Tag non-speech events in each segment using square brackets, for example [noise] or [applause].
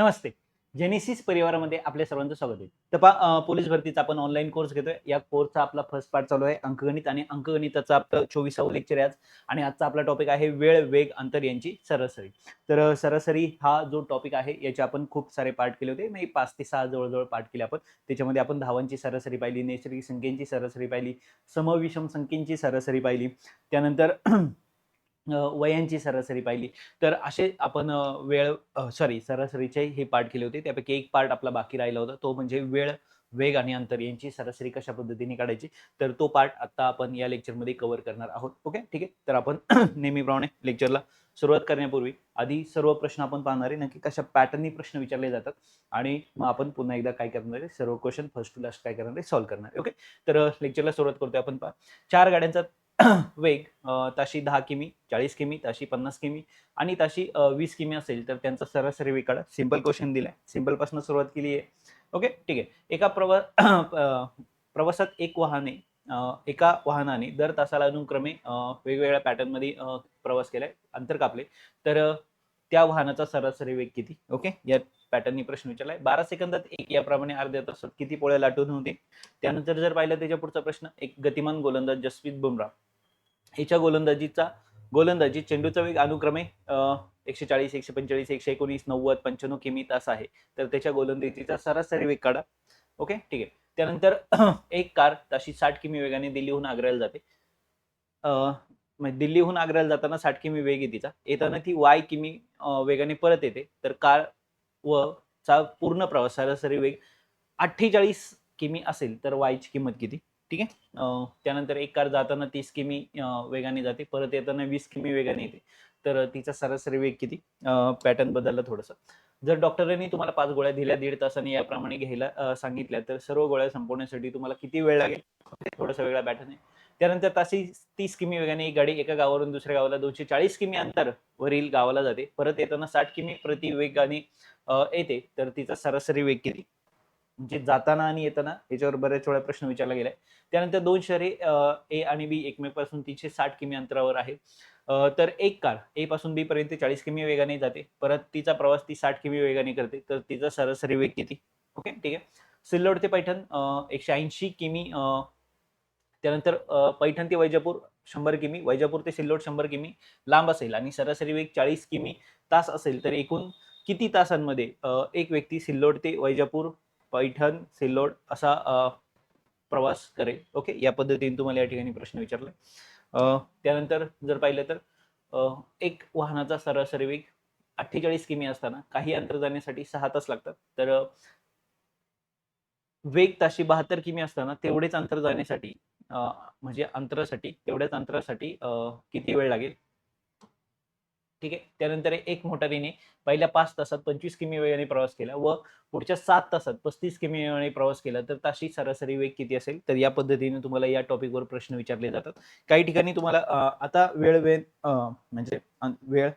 नमस्ते. Genesis परिवारामध्ये आपल्या सर्वांचं स्वागत आहे. तर पोलीस भरतीचा आपण ऑनलाईन कोर्स घेतोय. या कोर्सचा आपला फर्स्ट पार्ट चालू आहे अंकगणित आणि अंकगणिताचा आपलं चोवीसावं लेक्चर आहे आज. आणि आजचा आपला टॉपिक आहे वेळ वेग अंतर यांची सरासरी. तर सरासरी हा जो टॉपिक आहे याचे आपण खूप सारे पार्ट केले होते. म्हणजे पाच ते सहा जवळजवळ पार्ट केले आपण. त्याच्यामध्ये आपण धावांची सरासरी पाहिली नैसर्गिक संख्येची सरासरी पाहिली समविषम संख्येची सरासरी पाहिली. त्यानंतर वयांची सरासरी पाहिली. तर असे आपण वेळ सॉरी सरासरीचे हे पार्ट केले होते. त्यापैकी एक पार्ट आपला बाकी राहिला होता. तो म्हणजे वेळ वेग आणि अंतर यांची सरासरी कशा पद्धतीने काढायची? तर तो पार्ट आता आपण या लेक्चरमध्ये कव्हर करणार आहोत. ओके ठीक आहे? तर आपण [clears throat] नेहमीप्रमाणे लेक्चरला सुरुवात करण्यापूर्वी आधी सर्व प्रश्न आपण पाहणार आहे. नक्की कशा पॅटर्ननी प्रश्न विचारले जातात आणि मग आपण पुन्हा एकदा काय करणार आहे? सर्व क्वेश्चन फर्स्ट टू लास्ट काय करणार आहे? सॉल्व्ह करणार आहे. ओके तर लेक्चरला सुरुवात करतोय आपण पहा. चार गाड्यांचा [coughs] वेग ताशी दहा किमी चाळीस किमी ताशी पन्नास किमी आणि ताशी वीस किमी असेल तर त्यांचा सरासरी वेग काढा सिंपल क्वेश्चन दिलाय. सिंपलपासून सुरुवात केली आहे. ओके ठीक आहे. एका प्रवा [coughs] प्रवासात एक वाहने एका वाहनाने दर तासाला अनुक्रमे वेगवेगळ्या पॅटर्नमध्ये प्रवास केलाय अंतर कापले. तर त्या वाहनाचा सरासरी वेग किती? ओके या पॅटर्ननी प्रश्न विचारलाय. बारा सेकंदात एक याप्रमाणे अर्ध्या तासात किती पोळ्या लाटून होते? त्यानंतर जर पाहिलं त्याच्या पुढचा प्रश्न एक गतिमान गोलंदाज जसप्रीत बुमराह. हिच्या गोलंदाजीचा गोलंदाजी चेंडूचा वेग अनुक्रमे एकशे चाळीस एकशे पंचेचाळीस एकशे एकोणीस नव्वद पंच्याण्णव किमी तास आहे. तर त्याच्या गोलंदाजीचा सरासरी वेग काढा. ओके? ठीक आहे. त्यानंतर [clears throat] एक कार ताशी साठ किमी वेगाने दिल्लीहून आग्र्याला जाते. म्हणजे दिल्लीहून आग्र्याला जाताना साठ किमी वेग आहे तिचा. येताना ती वाय किमी वेगाने परत येते. तर कार व चा पूर्ण प्रवास सरासरी वेग अठ्ठेचाळीस किमी असेल तर वायची किंमत किती? ठीक आहे? त्यानंतर एक कार जाताना तीस किमी वेगाने जाते. परत येताना वीस किमी वेगाने येते. तर तिचा सरासरी वेग किती? पॅटर्न बदलला थोडंसं. जर डॉक्टरांनी तुम्हाला पाच गोळ्या दिल्या दीड तासाने याप्रमाणे घ्यायला सांगितल्या तर सर्व गोळ्या संपवण्यासाठी तुम्हाला किती वेळ लागेल? थोडासा वेगळा पॅटर्न आहे. त्यानंतर ताशी तीस किमी वेगाने एक गाडी एका गावावरून दुसऱ्या गावाला दोनशे चाळीस किमी अंतर वरील गावाला जाते. परत येताना साठ किमी प्रति वेगाने येते. तर तिचा सरासरी वेग किती? जे जाताना आणि येताना याच्यावर बऱ्याच वेळा प्रश्न विचारला गेलाय. त्यानंतर दोन शहरे ए आणि बी एकमेकांपासून तीनशे साठ किमी अंतरावर आहे तर एक कार ए पासून बी पर्यंत चाळीस किमी वेगाने जाते. परत तिचा प्रवास ती साठ किमी वेगाने करते. तर तिचा सरासरी वेग किती? ओके ठीक आहे. सिल्लोड ते पैठण एकशे ऐंशी किमी त्यानंतर पैठण ते वैजापूर शंभर किमी वैजापूर ते सिल्लोड शंभर किमी लांब असेल आणि सरासरी वेग चाळीस किमी तास असेल तर एकूण किती तासांमध्ये एक व्यक्ती सिल्लोड ते वैजापूर पैठण सिल्लोड असा प्रवास करेल. ओके? या पद्धतीने तुम्हाला या ठिकाणी प्रश्न विचारला. त्यानंतर जर पाहिलं तर एक वाहनाचा सरासरी वेग अठ्ठेचाळीस किमी असताना काही अंतर जाण्यासाठी सहा तास लागतात. तर वेग ताशी बहात्तर किमी असताना तेवढेच अंतर जाण्यासाठी म्हणजे अंतरासाठी तेवढ्याच अंतरासाठी किती वेळ लागेल? ठीक आहे? त्यानंतर एक मोटारीने पहिल्या पाच तासात पंचवीस किमी वेगाने प्रवास केला व पुढच्या सात तासात पस्तीस किमी वेगाने प्रवास केला. तर ताशी सरासरी वेग किती असेल? तर या पद्धतीने तुम्हाला या टॉपिकवर प्रश्न विचारले जातात. काही ठिकाणी तुम्हाला आता वेळ वेळ म्हणजे वेळ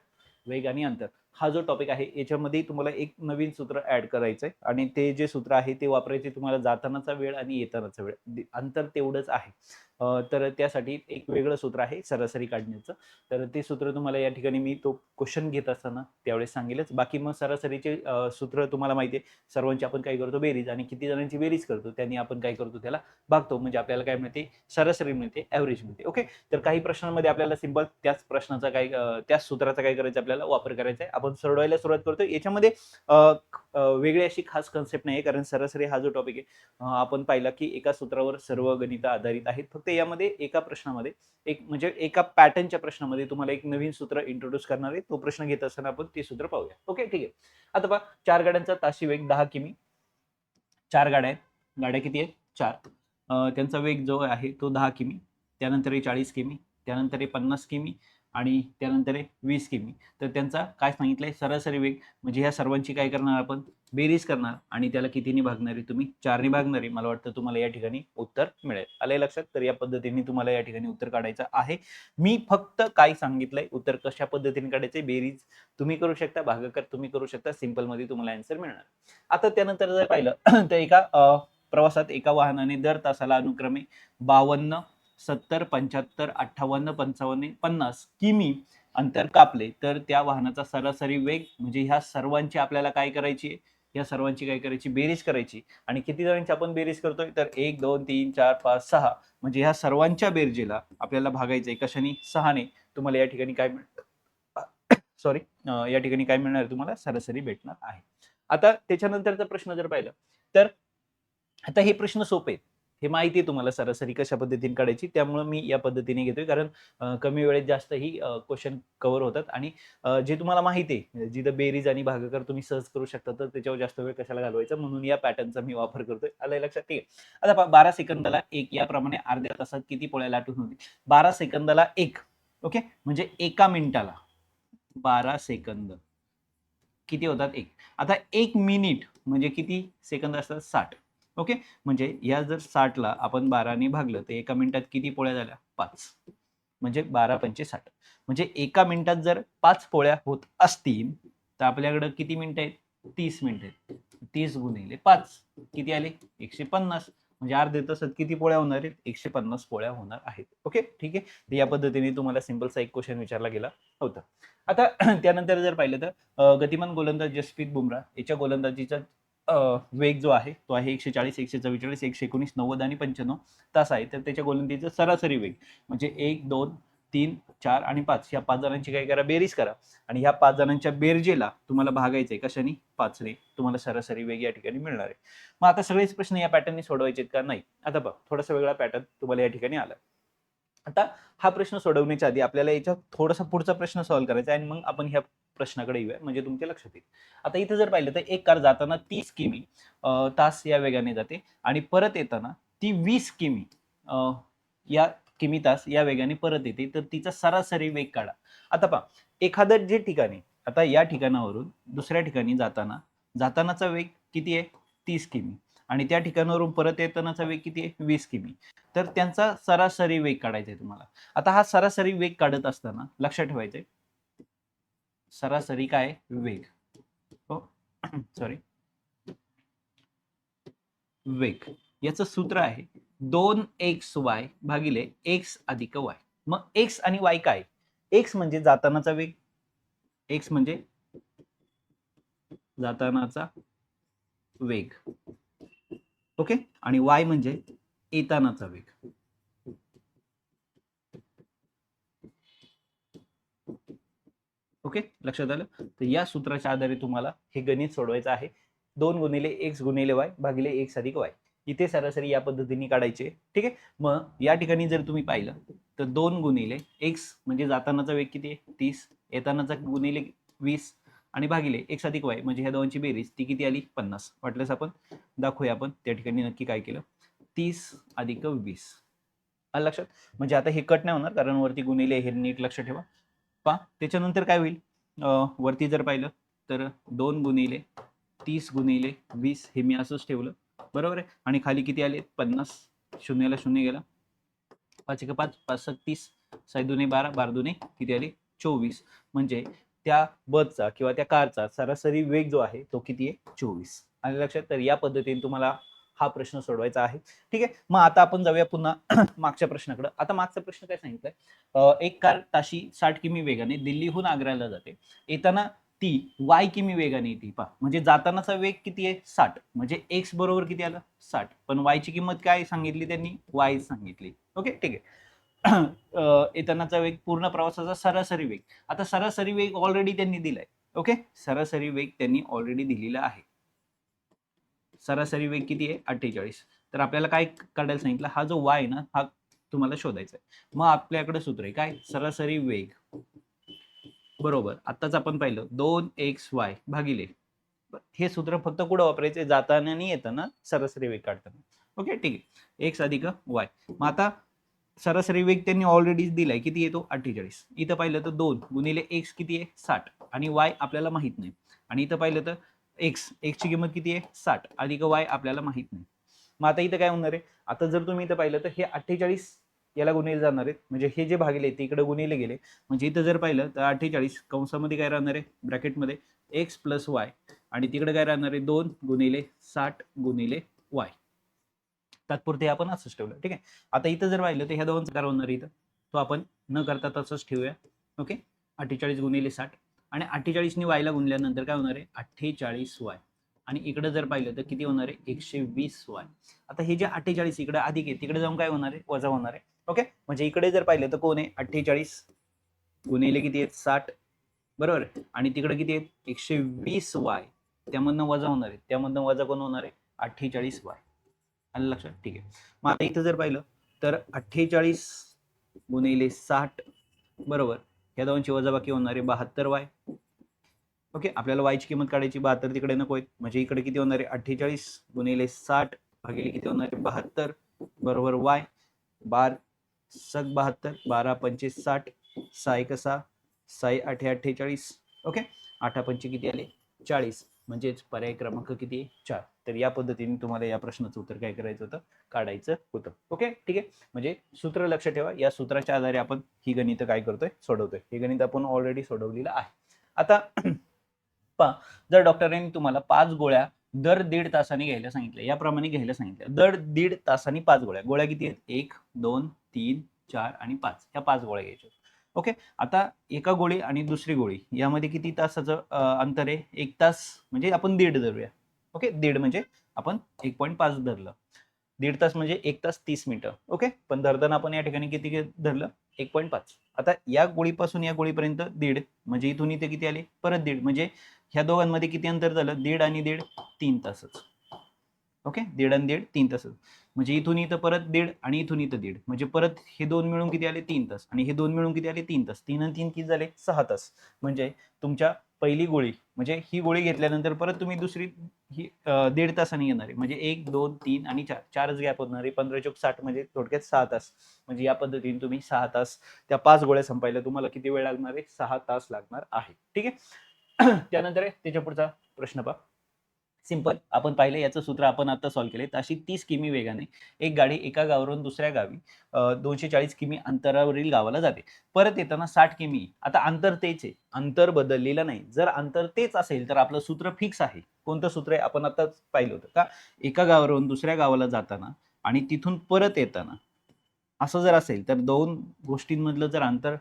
वेग आणि अंतर हा जो टॉपिक आहे याच्यामध्ये तुम्हाला एक नवीन सूत्र ऍड करायचं आहे आणि ते जे सूत्र आहे ते वापरायचे तुम्हाला जातानाचा वेळ आणि येतानाचा वेळ. अंतर तेवढंच आहे. तर त्यासाठी एक वेगळं सूत्र आहे सरासरी काढण्याचं. तर ते सूत्र तुम्हाला या ठिकाणी मी तो क्वेश्चन घेत असताना त्यावेळेस सांगेलच. बाकी मग सरासरीचे सूत्र तुम्हाला माहिती आहे सर्वांची आपण काय करतो बेरीज आणि किती जणांची बेरीज करतो त्यांनी आपण काय करतो त्याला भागतो. म्हणजे आपल्याला काय मिळते? सरासरी मिळते ॲव्हरेज मिळते. ओके तर काही प्रश्नांमध्ये आपल्याला सिंपल त्याच प्रश्नाचा काय त्याच सूत्राचा काय करायचं आपल्याला? वापर करायचा आहे. आपण सोडवायला सुरुवात करतो याच्यामध्ये वेगळी अशी खास कन्सेप्ट नाही आहे कारण सरासरी हा जो टॉपिक आहे आपण पाहिला की एका सूत्रावर सर्व गणित आधारित आहेत. फक्त यामध्ये एका प्रश्नामध्ये एक म्हणजे एका पॅटर्नच्या प्रश्नामध्ये तुम्हाला एक नवीन सूत्र इंट्रोड्यूस करणार आहे. तो प्रश्न घेत असताना आपण ते सूत्र पाहूया. ओके ठीक आहे. आता पहा चार गाड्यांचा ताशी वेग दहा किमी. चार गाड्या आहेत. गाड्या किती आहेत? चार. त्यांचा वेग जो आहे तो दहा किमी. त्यानंतर चाळीस किमी. त्यानंतर पन्नास किमी. आणि त्यानंतर आहे वीस किमी. तर त्यांचा काय सांगितलंय? सरासरी वेग म्हणजे ह्या सर्वांची काय करणार आपण? बेरीज करणार आणि त्याला कितीने भागणार आहे तुम्ही? चारने भागणार आहे. मला वाटतं तुम्हाला या ठिकाणी उत्तर मिळेल. आलंय लक्षात? तर या पद्धतीने तुम्हाला या ठिकाणी उत्तर काढायचं आहे. मी फक्त काय सांगितलंय? उत्तर कशा पद्धतीने काढायचे बेरीज तुम्ही करू शकता भागाकार तुम्ही करू शकता. सिम्पलमध्ये तुम्हाला आन्सर मिळणार. आता त्यानंतर जर पाहिलं [clears throat] तर एका प्रवासात एका वाहनाने दर तासाला अनुक्रमे बावन्न सत्तर पंच्याहत्तर अठ्ठावन्न पंचावन्न पन्नास किमी अंतर कापले तर त्या वाहनाचा सरासरी वेग म्हणजे ह्या सर्वांची आपल्याला काय करायची आहे? या सर्वांची काय करायची? बेरीज करायची. आणि किती जणांची आपण बेरीज करतोय? तर एक दोन तीन चार पाच सहा म्हणजे ह्या सर्वांच्या बेरजेला आपल्याला भागायचं आहे. कशाने? सहाने. तुम्हाला या ठिकाणी काय मिळ [coughs] सॉरी या ठिकाणी काय मिळणार तुम्हाला? सरासरी भेटणार आहे. आता त्याच्यानंतरचा प्रश्न जर पाहिला तर आता हे प्रश्न सोपे आहेत. हे माहिती आहे तुम्हाला सरासरी कशा पद्धतीने काढायची त्यामुळे मी या पद्धतीने घेतोय. कारण कमी वेळेत जास्त ही क्वेश्चन कव्हर होतात. आणि जे तुम्हाला माहिती आहे जिथं बेरीज आणि भागाकार तुम्ही सहज करू शकता तर त्याच्यावर जास्त वेळ कशाला घालवायचा? म्हणून या पॅटर्नचा मी वापर करतोय. आलंय लक्षात ठीक आहे. आता पहा, बारा सेकंदाला एक याप्रमाणे अर्ध्या तासात किती पोळ्या लाटून होती बारा सेकंदाला एक ओके? म्हणजे एका मिनिटाला. बारा सेकंद. किती होतात? एक. आता एक मिनिट म्हणजे किती सेकंद असतात? साठ. ओके? म्हणजे या जर साठला आपण बाराने भागलं तर एका मिनिटात किती पोळ्या झाल्या? पाच. म्हणजे बारा पंचे साठ. म्हणजे एका मिनिटात जर पाच पोळ्या होत असतील तर आपल्याकडं किती मिनिटं आहेत? तीस मिनिटं आहेत. तीस गुणिले पाच. किती आले? एकशे पन्नास. म्हणजे अर्धे तासात किती पोळ्या होणार आहेत? एकशे पन्नास पोळ्या होणार आहेत. ओके? ठीक आहे? तर या पद्धतीने तुम्हाला सिम्पलचा एक क्वेश्चन विचारला गेला होता. आता [clears throat] त्यानंतर जर पाहिलं तर गतिमान गोलंदाज जसप्रीत बुमराह याच्या गोलंदाजीचा वेग जो आहे तो आहे एकशे चाळीस एकशे चव्वेचाळीस एकशे एकोणीस नव्वद आणि पंच्याण्णव तास आहे. तर त्याच्या गोलंदाजीचा सरासरी वेग म्हणजे एक दोन तीन चार आणि पाच या पाच जणांची काय करा बेरीज करा. आणि ह्या पाच जणांच्या बेरजेला तुम्हाला भागायचंय कशाने? पाचने तुम्हाला सरासरी वेग या ठिकाणी मिळणार आहे. मग आता सगळेच प्रश्न या पॅटर्नने सोडवायचे का? नाही. आता बघ थोडासा वेगळा पॅटर्न तुम्हाला या ठिकाणी आला. आता हा प्रश्न सोडवण्याच्या आधी आपल्याला याच्या थोडासा पुढचा प्रश्न सॉल्व्ह करायचा आहे आणि मग आपण ह्या प्रश्नाकडे येऊया. म्हणजे तुमच्या लक्षात येईल. आता इथे जर पाहिलं तर एक कार जाताना तीस किमी तास या वेगाने जाते आणि परत येताना ती वीस किमी या किमी तास या वेगाने परत येते. तर तिचा सरासरी वेग काढा. आता पहा एखादं जे ठिकाणी आता या ठिकाणावरून दुसऱ्या ठिकाणी जाताना जातानाचा वेग किती आहे? तीस किमी. आणि त्या ठिकाणावरून परत येतानाचा वेग किती आहे? वीस किमी. तर त्यांचा सरासरी वेग काढायचा आहे तुम्हाला. आता हा सरासरी वेग काढत असताना लक्षात ठेवायचंय सरासरी काय? वेग. हो? [clears throat] सॉरी वेग. याचं सूत्र आहे दोन एक्स वाय भागिले एक्स अधिक वाय. मग एक्स आणि वाय काय? एक्स म्हणजे जातानाचा वेग. एक्स म्हणजे जातानाचा वेग. ओके? आणि वाय म्हणजे येतानाचा वेग. ओके? लक्षात आलं? तर या सूत्राच्या आधारे तुम्हाला हे गणित सोडवायचं आहे. दोन गुणिले एक्स गुणिले वाय भागिले एक्स अधिक वाय. इथे सरासरी या पद्धतीने काढायचे. ठीक आहे? मग या ठिकाणी जर तुम्ही पाहिलं तर दोन गुणिले एक्स म्हणजे जातानाचा वेग किती आहे? तीस. येतानाचा गुणिले वीस आणि भागिले एक्स अधिक वाय म्हणजे ह्या दोनची बेरीज ती किती आली? पन्नास. वाटल्यास आपण? दाखवूया आपण. त्या ठिकाणी नक्की काय केलं? तीस अधिक वीस. आलं लक्षात? म्हणजे आता हे कट नाही होणार कारण वरती गुणिले हे नीट लक्ष ठेवा. पा त्याच्यानंतर काय होईल? अं, वरती जर पाहिलं तर दोन गुणिले तीस गुणिले वीस हे मी असंच ठेवलं. बरोबर आहे? आणि खाली किती आले? पन्नास. शून्याला शून्य गेला. पाच एक पाच पाच तीस. साई दुने बारा बारा दुने किती आले? चोवीस. म्हणजे त्या बसचा किंवा त्या कारचा सरासरी वेग जो आहे तो किती आहे? चोवीस. आणि लक्षात तर या पद्धतीने तुम्हाला हा प्रश्न सोडवायचा आहे. ठीक आहे? मग आता आपण जाऊया पुन्हा [clears throat] मागच्या प्रश्नाकडे. आता मागचा प्रश्न काय सांगितलाय? एक कार ताशी साठ किमी वेगाने दिल्लीहून आग्र्याला जाते. येताना ती वाय किमी वेगाने येते. पा म्हणजे जातानाचा वेग किती आहे? साठ. म्हणजे एक्स बरोबर किती आलं? साठ. पण वायची किंमत काय सांगितली त्यांनी? वाय सांगितली. ओके? ठीक आहे. [clears throat] येतानाचा वेग पूर्ण प्रवासाचा सरासरी वेग. आता सरासरी वेग ऑलरेडी त्यांनी दिलाय. ओके? सरासरी वेग त्यांनी ऑलरेडी दिलेला आहे. सरासरी वेग किती आहे? अठ्ठेचाळीस. तर आपल्याला काय काढायला सांगितलं? हा जो वाय ना हा तुम्हाला शोधायचा आहे. मग आपल्याकडे सूत्र आहे काय? सरासरी वेग. बरोबर. आत्ताच आपण पाहिलं. दोन एक्स वाय भागिले. हे सूत्र फक्त कुठं वापरायचे जाताना आणि येताना सरासरी वेग काढताना. ओके? ठीक आहे. एक्स अधिक वाय मग आता सरासरी वेग त्यांनी ऑलरेडी दिलाय. किती येतो? अठ्ठेचाळीस. इथं पाहिलं तर दोन गुणिले एक्स किती आहे? साठ. आणि वाय आपल्याला माहीत नाही. आणि इथं पाहिलं तर एक्स एक्सची किंमत किती आहे? साठ. अधिक वाय आपल्याला माहीत नाही. मग आता इथं काय होणार आहे? आता जर तुम्ही इथं पाहिलं तर हे अठ्ठेचाळीस याला गुन्हेले जाणार आहेत. म्हणजे हे जे भागले ते इकडे गुन्हेले गेले. म्हणजे इथं जर पाहिलं तर अठ्ठेचाळीस कंसामध्ये काय राहणार आहे? ब्रॅकेटमध्ये एक्स प्लस वाय आणि तिकडे काय राहणार आहे? दोन गुन्हेले साठ गुणिले वाय तात्पुरते आपण असंच ठेवलं. ठीक आहे? आता इथं जर पाहिलं तर ह्या दोन काय होणार इथं. तो आपण न करता तसंच ठेवूया. ओके? अठ्ठेचाळीस गुन्हेले साठ. आणि अठ्ठेचाळीसनी वायला गुणल्यानंतर काय होणार आहे? अठ्ठेचाळीस वाय. आणि इकडे जर पाहिलं तर किती होणार आहे? एकशे वीस वाय. आता हे जे अठ्ठेचाळीस इकडे अधिक आहे तिकडे जाऊन काय होणार आहे? वजा होणार आहे. ओके? म्हणजे इकडे जर पाहिलं तर कोण आहे? अठ्ठेचाळीस गुणिले किती आहेत? साठ. बरोबर आणि तिकडे किती आहेत? एकशे वीस वाय. त्यामधनं वजा होणार आहे. त्यामधनं वजा कोण होणार आहे? अठ्ठेचाळीस वाय. आलं लक्षात? ठीक आहे. मग आता इथं जर पाहिलं तर अठ्ठेचाळीस गुणिले साठ. बरोबर? ह्या दोनची वजाबाकी होणार आहे बहात्तर वाय. ओके आपल्याला वायची किंमत काढायची बहात्तर तिकडे नको आहेत. म्हणजे इकडे किती होणार? आहे अठ्ठेचाळीस गुणिले साठ भागिले किती होणार? आहे बहात्तर. बरोबर वाय. बार सग बहात्तर. बारा पंचवीस साठ. सहा एक सहा. साई आठे अठ्ठेचाळीस. ओके आठा पंचे किती आले? चाळीस. म्हणजेच पर्याय क्रमांक किती? आहे चार. तर या पद्धतीने तुम्हाला या प्रश्नाचं उत्तर काय करायचं होतं? काढायचं होतं. ओके? ठीक आहे? म्हणजे सूत्र लक्ष ठेवा. या सूत्राच्या आधारे आपण ही गणित काय करतोय? सोडवतोय. हे गणित आपण ऑलरेडी सोडवलेलं आहे. आता [clears throat] पहा. जर डॉक्टरांनी तुम्हाला पाच गोळ्या दर दीड तासाने घ्यायला सांगितलं याप्रमाणे घ्यायला सांगितलं दर दीड तासाने पाच गोळ्या. गोळ्या किती आहेत? एक दोन तीन चार आणि पाच. ह्या पाच गोळ्या घ्यायच्या ओके? आता एका गोळी आणि दुसरी गोळी यामध्ये किती तासाचं अंतर आहे? एक तास. म्हणजे आपण दीड धरूया. ओके? दीड म्हणजे आपण एक पॉईंट पाच धरलं. दीड तास म्हणजे एक तास तीस मिनिटं. ओके? पण धरताना आपण या ठिकाणी किती धरलं? एक पॉईंट पाच. आता या गोळीपासून या गोळीपर्यंत दीड म्हणजे इथून इथे किती आले? परत दीड. म्हणजे ह्या दोघांमध्ये किती अंतर झालं? दीड आणि दीड तीन तासच. ओके? दीड आणि दीड तीन तासच. म्हणजे इथून इथं परत दीड आणि इथून इथं दीड. म्हणजे परत हे दोन मिळून किती आले? तीन तास. आणि हे दोन मिळून किती आले? तीन तास. तीन आणि तीन किती झाले? सहा तास. म्हणजे तुमच्या पहिली गोळी म्हणजे ही गोळी घेतल्यानंतर परत तुम्ही दुसरी ही दीड तासाने येणार आहे. म्हणजे एक दोन तीन आणि चार चारच गॅप होणार आहे. पंधरा चौक साठ म्हणजे थोडक्यात सहा तास. म्हणजे या पद्धतीने तुम्ही सहा तास त्या पाच गोळ्या संपायला तुम्हाला किती वेळ लागणार आहे? सहा तास लागणार आहे. ठीक आहे? [clears throat] त्यानंतर आहे त्याच्या पुढचा प्रश्न पहा. सिंपल. आपण पाहिलं याचं सूत्र आपण आता सॉल्व्ह केले तर अशी तीस किमी वेगाने एक गाडी एका गावावरून दुसऱ्या गावी दोनशे चाळीस किमी अंतरावरील गावाला जाते. परत येताना साठ किमी. आता अंतर तेच आहे. अंतर बदललेलं नाही. जर अंतर तेच असेल तर आपलं सूत्र फिक्स आहे. कोणतं सूत्र आहे? आपण आताच पाहिलं होतं का? एका गावावरून दुसऱ्या गावाला जाताना आणि तिथून परत येताना असं जर असेल तर दोन गोष्टींमधलं जर अंतर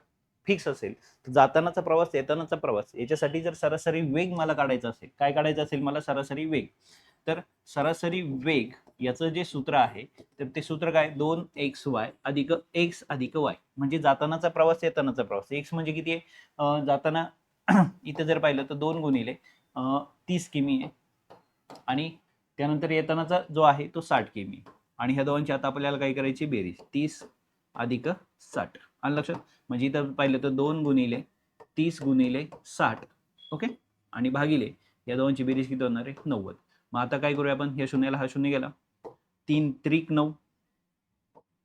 फिक्स असेल. तर जातानाचा प्रवास येतानाचा प्रवास याच्यासाठी जर सरासरी वेग मला काढायचा असेल काय काढायचं असेल मला सरासरी वेग? तर सरासरी वेग याचं जे सूत्र आहे तर ते सूत्र काय? दोन एक्स वाय अधिक एक्स अधिक वाय. म्हणजे जातानाचा प्रवास येतानाचा प्रवास. एक्स म्हणजे किती आहे? जाताना [clears throat] इथं जर पाहिलं तर दोन गुणिले तीस किमी आहे. आणि त्यानंतर येतानाचा जो आहे तो साठ किमी आणि ह्या दोघांची आता आपल्याला काय करायची? बेरीज. तीस अधिक साठ. आलं लक्षात? म्हणजे इथं पाहिलं तर दोन गुणिले तीस गुणिले साठ ओके? आणि भागिले या दोनची बेरीज किती होणार आहे? नव्वद. मग आता काय करूया आपण? या शून्याला हा शून्य गेला. तीन त्रिक नऊ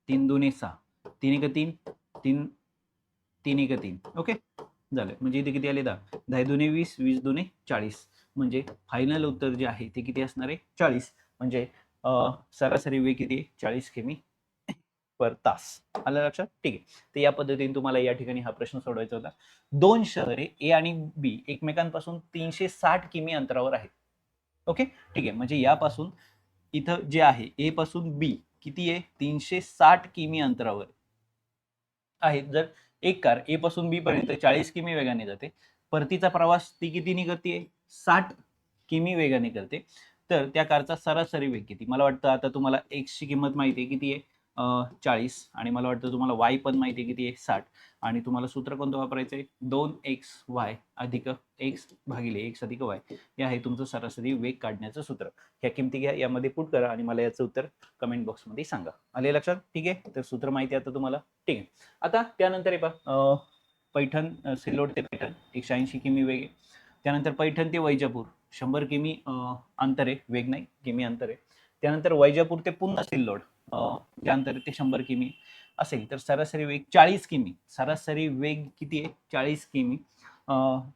तीन दोन्ही सहा. तीन एक तीन तीन तीन एक तीन ओके? झालं. म्हणजे इथे किती आले? दहा. दहा दोन्ही वीस वीस दोन्ही चाळीस. म्हणजे फायनल उत्तर जे आहे ते किती असणार आहे? चाळीस. म्हणजे सरासरी वेग किती आहे? चाळीस किमी पर तास. आलं लक्षात? ठीक आहे. तर या पद्धतीने तुम्हाला या ठिकाणी हा प्रश्न सोडवायचा होता. दोन शहरे ए आणि बी एकमेकांपासून तीनशे साठ किमी अंतरावर आहेत. ओके? ठीक आहे. म्हणजे यापासून इथं जे आहे ए पासून बी किती आहे? तीनशे साठ किमी अंतरावर आहे जर एक कार ए पासून बी पर्यंत चाळीस किमी वेगाने जाते परतीचा प्रवास ती कितीने करते साठ किमी वेगाने करते. तर त्या कारचा सरासरी वेग किती? मला वाटतं आता तुम्हाला एक्सची किंमत माहिती आहे किती आहे? चाळीस आणि मला वाटतं तुम्हाला वाय पण माहिती आहे किती आहे साठ. आणि तुम्हाला सूत्र कोणतं वापरायचं आहे दोन एक्स वाय अधिक एक्स भागिले एक्स अधिक वाय. हे आहे तुमचं सरासरी वेग काढण्याचं सूत्र. ह्या किमती घ्या यामध्ये पुट करा आणि मला याचं उत्तर कमेंट बॉक्समध्ये सांगा. आले लक्षात? ठीक आहे? तर सूत्र माहिती आता तुम्हाला. ठीक आहे. आता त्यानंतर हे पहा पैठण सिल्लोड ते पैठण एकशे ऐंशी किमी वेग आहे. त्यानंतर पैठण ते वैजापूर. शंभर किमी अंतर आहे वेग नाही किमी अंतर. आहे त्यानंतर वैजापूर ते पुन्हा सिल्लोड. जे अंतर आहे ते शंभर किमी असेल. तर सरासरी वेग चाळीस किमी सरासरी वेग किती आहे? चाळीस किमी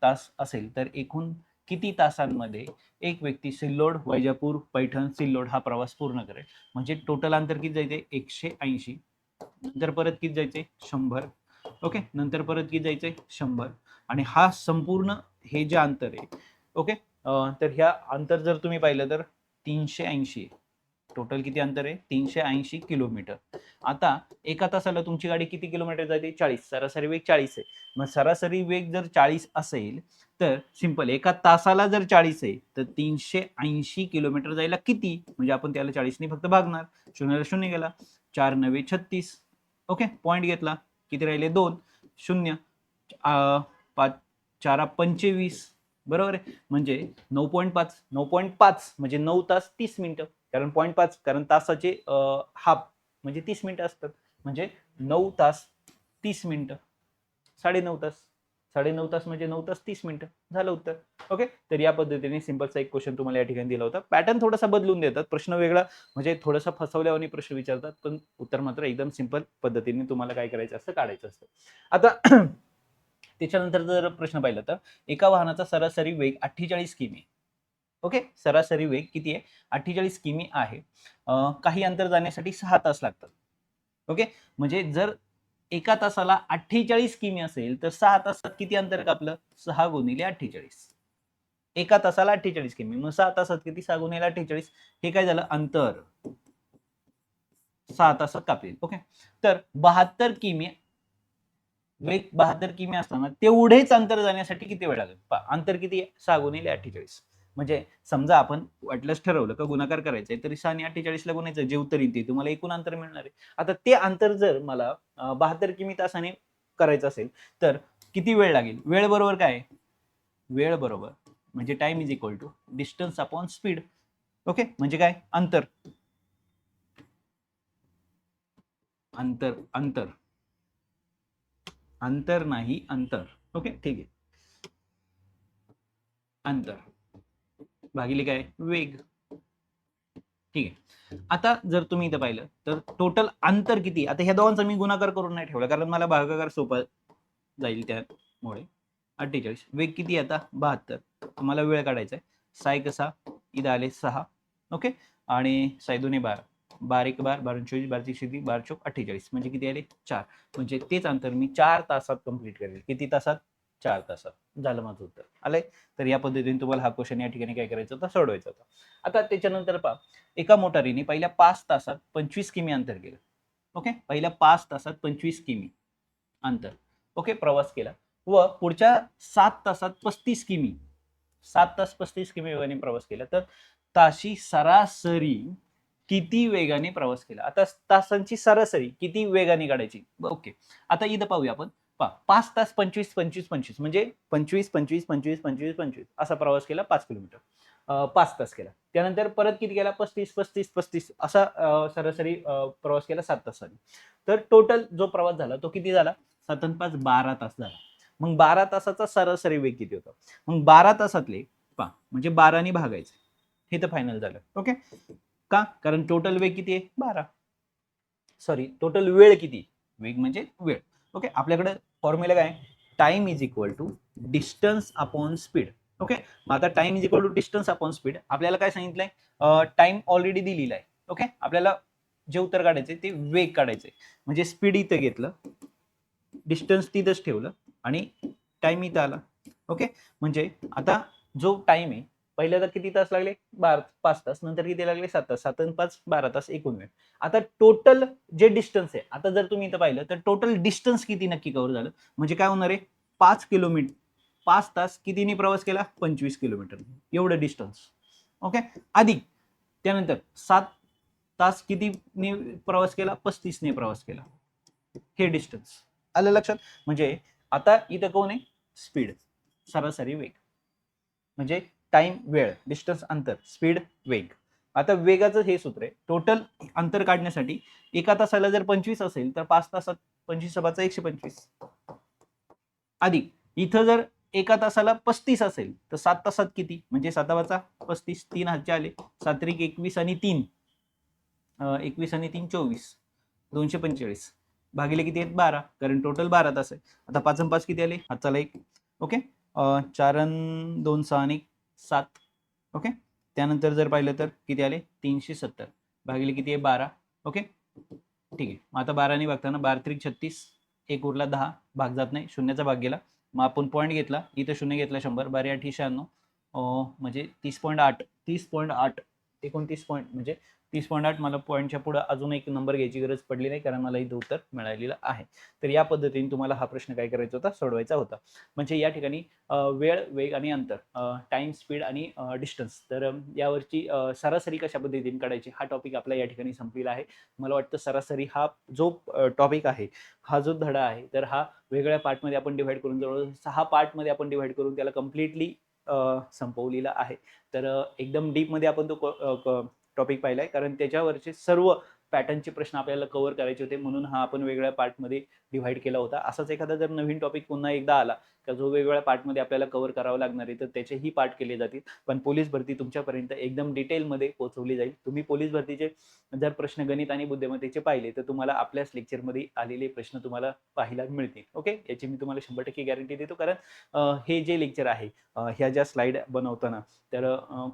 तास असेल. तर एकूण किती तासांमध्ये एक व्यक्ती सिल्लोड वैजापूर पैठण सिल्लोड हा प्रवास पूर्ण करेल? म्हणजे टोटल अंतर किती जायचे एकशे ऐंशी. नंतर परत किती जायचे शंभर. ओके? नंतर परत किती जायचे शंभर. आणि हा संपूर्ण हे जे अंतर आहे ओके? तर ह्या अंतर जर तुम्ही पाहिलं तर तीनशे ऐंशी आहे. टोटल किती अंतर आहे? तीनशे ऐंशी किलोमीटर. आता एका तासाला तुमची गाडी किती किलोमीटर जाते? चाळीस. सरासरी वेग चाळीस आहे. मग सरासरी वेग जर चाळीस असेल तर सिंपल एका तासाला जर चाळीस आहे तर तीनशे ऐंशी किलोमीटर जायला किती? म्हणजे आपण त्याला चाळीसने फक्त भागणार. शून्याला शून्य गेला. चार नव्हे छत्तीस. ओके? पॉईंट घेतला. किती राहिले? दोन. शून्य. पाच चारा पंचवीस. बरोबर आहे? म्हणजे नऊ पॉईंट पाच. नऊ पॉईंट पाच. म्हणजे नऊ तास तीस मिनिटं. कारण पॉईंट पाच कारण तासाचे हाफ म्हणजे तीस मिनिटं असतात. म्हणजे नऊ तास तीस मिनिटं. साडेनऊ तास. साडेनऊ तास म्हणजे नऊ तास तीस मिनिटं. झालं उत्तर. ओके तर या पद्धतीने सिम्पलचा एक क्वेश्चन तुम्हाला या ठिकाणी दिला होता. पॅटर्न थोडासा बदलून देतात. प्रश्न वेगळा म्हणजे थोडासा फसवल्यावर प्रश्न विचारतात पण उत्तर मात्र एकदम सिंपल पद्धतीने तुम्हाला काय करायचं असतं काढायचं असतं. आता [clears throat] त्याच्यानंतर जर प्रश्न पाहिला तर एका वाहनाचा सरासरी वेग अठ्ठेचाळीस किमी. ओके? सरासरी वेग किती आहे? अठ्ठेचाळीस किमी आहे. काही अंतर जाण्यासाठी सहा तास लागतात. ओके? म्हणजे जर एका तासाला अठ्ठेचाळीस किमी असेल तर सहा तासात किती अंतर कापलं सहा गुणिले अठ्ठेचाळीस. एका तासाला अठ्ठेचाळीस किमी. मग सहा तासात किती? सहा गुणिले अठ्ठेचाळीस. हे काय झालं? अंतर. सहा तासात कापले. ओके? तर बहात्तर किमी वेग बहात्तर किमी असताना तेवढेच अंतर जाण्यासाठी किती वेळ लागेल? अंतर किती आहे? सहा गुणिले अठ्ठेचाळीस. म्हणजे समजा आपण वाटलंच ठरवलं का गुणाकार करायचा आहे तरी सहा आणि अठ्ठेचाळीसला गुणायचं जे उत्तर येते तुम्हाला एकूण अंतर मिळणार आहे. आता ते अंतर जर मला बहात्तर किमी तासाने करायचं असेल तर किती वेळ लागेल? वेळ बरोबर काय वेळ बरोबर. म्हणजे time is equal to distance upon speed okay म्हणजे काय? अंतर. अंतर अंतर. अंतर नाही अंतर. ओके ठीक आहे. अंतर. भागिले काय? वेग. ठीक आहे. आता जर तुम्ही इथं पाहिलं तर टोटल अंतर किती? आता ह्या दोघांचा मी गुणाकार करून नाही ठेवला कारण मला भागाकार सोपा जाईल त्यामुळे. अठ्ठेचाळीस. वेग किती आता? बहात्तर. तुम्हाला वेळ काढायचा आहे. साय कसा? इथं आले सहा. ओके? आणि साय दोन्ही बारा. बारीक एक बार बारा चोवीस बारा तीस बारा चौक अठ्ठेचाळीस. म्हणजे किती आले? चार. म्हणजे तेच अंतर मी चार तासात कंप्लीट करेल. किती तासात? चार तासात. झालं माझं उत्तर. आलंय? तर या पद्धतीने तुम्हाला हा क्वेश्चन या ठिकाणी काय करायचं होता? सोडवायचा होता. आता त्याच्यानंतर पहा. एका मोटारीने पहिल्या पाच तासात पंचवीस किमी अंतर केलं. ओके पहिल्या पाच तासात पंचवीस किमी अंतर. ओके प्रवास केला. व पुढच्या सात तासात पस्तीस किमी. सात तास पस्तीस किमी वेगाने प्रवास केला. तर ताशी सरासरी किती वेगाने प्रवास केला? आता तासांची सरासरी किती वेगाने काढायची? ओके आता इथं पाहूया आपण. पा पाच तास पंचवीस पंचवीस पंचवीस म्हणजे पंचवीस पंचवीस पंचवीस पंचवीस पंचवीस असा प्रवास केला पाच किलोमीटर. पाच तास केला. त्यानंतर परत किती केला? पस्तीस पस्तीस पस्तीस असा सरासरी प्रवास केला सात तासांनी. तर टोटल जो प्रवास झाला तो किती झाला? सात आणि पाच बारा तास झाला. मग बारा तासाचा सरासरी वेग किती होता? मग बारा तासातले पा म्हणजे बाराने भागायचे. हे तर फायनल झालं. ओके का? कारण टोटल वेग किती आहे? बारा. सॉरी टोटल वेळ किती? वेग म्हणजे वेळ. ओके आपल्याकडे फॉर्म्युला काय? Time is equal to distance upon speed. Okay? मग आता time is equal to distance upon speed. आपल्याला काय सांगितलंय? टाइम ऑलरेडी दिलेला आहे. ओके? आपल्याला जे उत्तर काढायचे ते वेग काढायचे म्हणजे स्पीड इथं घेतलं डिस्टन्स तिथंच ठेवलं आणि टाइम इथं आला. ओके? म्हणजे आता जो टाइम आहे पहिल्यांदा किती तास लागले? बारा पाच तास. नंतर किती लागले? सात तास. सात आणि पाच बारा तास एकूण वेळ. आता टोटल जे डिस्टन्स आहे आता जर तुम्ही इथं पाहिलं तर टोटल डिस्टन्स किती नक्की कव्हर झालं? म्हणजे काय होणार आहे? पाच किलोमीटर पाच तास कितीने प्रवास केला? पंचवीस किलोमीटर. एवढं डिस्टन्स ओके आधी त्यानंतर सात तास कितीने प्रवास केला? पस्तीसने प्रवास केला. हे डिस्टन्स आलं लक्षात? म्हणजे आता इथं कोण आहे? स्पीड सरासरी वेग. म्हणजे टाइम वेळ डिस्टन्स अंतर स्पीड वेग. आता वेगाचं हे सूत्र आहे. टोटल अंतर काढण्यासाठी एका तासाला जर पंचवीस असेल तर पाच तासात पंचवीस सभाचा एकशे पंचवीस. अधिक इथं जर एका तासाला पस्तीस असेल तर सात तासात किती? म्हणजे सातावाचा पस्तीस तीन हातचे आले. सात्रिक एकवीस आणि तीन. एकवीस आणि तीन चोवीस. दोनशे पंचेचाळीस. भागिले किती आहेत? बारा. कारण टोटल बारा तास आहे आता पाच पाच किती आले? हाताला एक. ओके? अं, चार दोन सहा आणि एक. सात. ओके? त्यानंतर जर पाहिलं तर किती आले? तीनशे सत्तर. भागिले किती आहे? बारा. ओके? ठीक आहे. मग आता बाराने भागताना बारा त्रिक छत्तीस. एक उरला दहा. भाग जात नाही. शून्याचा भाग गेला. मग आपण पॉईंट घेतला. इथं शून्य घेतला शंभर. बारा आठ शहाण्णव. म्हणजे तीस पॉईंट आठ. तीस पॉईंट आठ. एकोणतीस पॉईंट म्हणजे तीस पॉईंट आठ मला पॉईंटच्या पुढे अजून एक नंबर घ्यायची गरज पडली नाही कारण मला इथं उत्तर मिळालेलं आहे. तर या पद्धतीने तुम्हाला हा प्रश्न काय करायचा होता सोडवायचा होता. म्हणजे या ठिकाणी वेळ वेग आणि अंतर टाइम स्पीड आणि डिस्टन्स तर यावरची सरासरी कशा पद्धतीने काढायची हा टॉपिक आपला या ठिकाणी संपलेला आहे. मला वाटतं सरासरी हा जो टॉपिक आहे हा जो धडा आहे तर हा वेगळ्या पार्टमध्ये आपण डिव्हाइड करून जवळ सहा पार्टमध्ये आपण डिव्हाइड करून त्याला कम्प्लिटली संपवलेला आहे. तर एकदम डीपमध्ये आपण तो टॉपिक पाहिला आहे कारण त्याच्यावरचे सर्व पॅटर्नचे प्रश्न आपल्याला कव्हर करायचे होते. म्हणून हा आपण वेगळ्या पार्टमध्ये डिव्हाइड केला होता. असाच एखादा जर नवीन टॉपिक पुन्हा एकदा आला का जो वेगवेगळ्या पार्टमध्ये आपल्याला कव्हर करावं लागणार आहे तर त्याचेही पार्ट केले जातील. पण पोलीस भरती तुमच्यापर्यंत एकदम डिटेलमध्ये पोहोचवली जाईल. तुम्ही पोलीस भरतीचे जर प्रश्न गणित आणि बुद्धिमत्तेचे पाहिले तर तुम्हाला आपल्याच लेक्चरमध्ये आलेले प्रश्न तुम्हाला पाहायला मिळतील. ओके याची मी तुम्हाला शंभर टक्के गॅरंटी देतो. कारण हे जे लेक्चर आहे ह्या ज्या स्लाईड बनवताना तर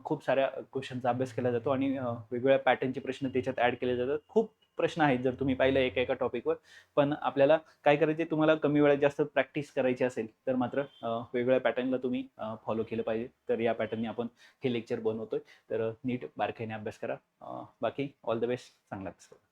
खूप साऱ्या क्वेश्चनचा अभ्यास केला जातो आणि वेगवेगळ्या पॅटर्नचे प्रश्न त्याच्यात ॲड केले जातात. खूप प्रश्न आहेत जर तुम्ही पाहिलं एका एका टॉपिकवर पण आपल्याला काय करायचे तुम्हाला कमी वेळात जास्त प्रॅक्टिस करायची असेल तर मात्र वेगवेगळ्या पॅटर्नला तुम्ही फॉलो केलं पाहिजे. तर या पॅटर्नने आपण हे लेक्चर बनवतोय. तर नीट बारकाईने अभ्यास करा. बाकी ऑल द बेस्ट चांगला अभ्यास करा.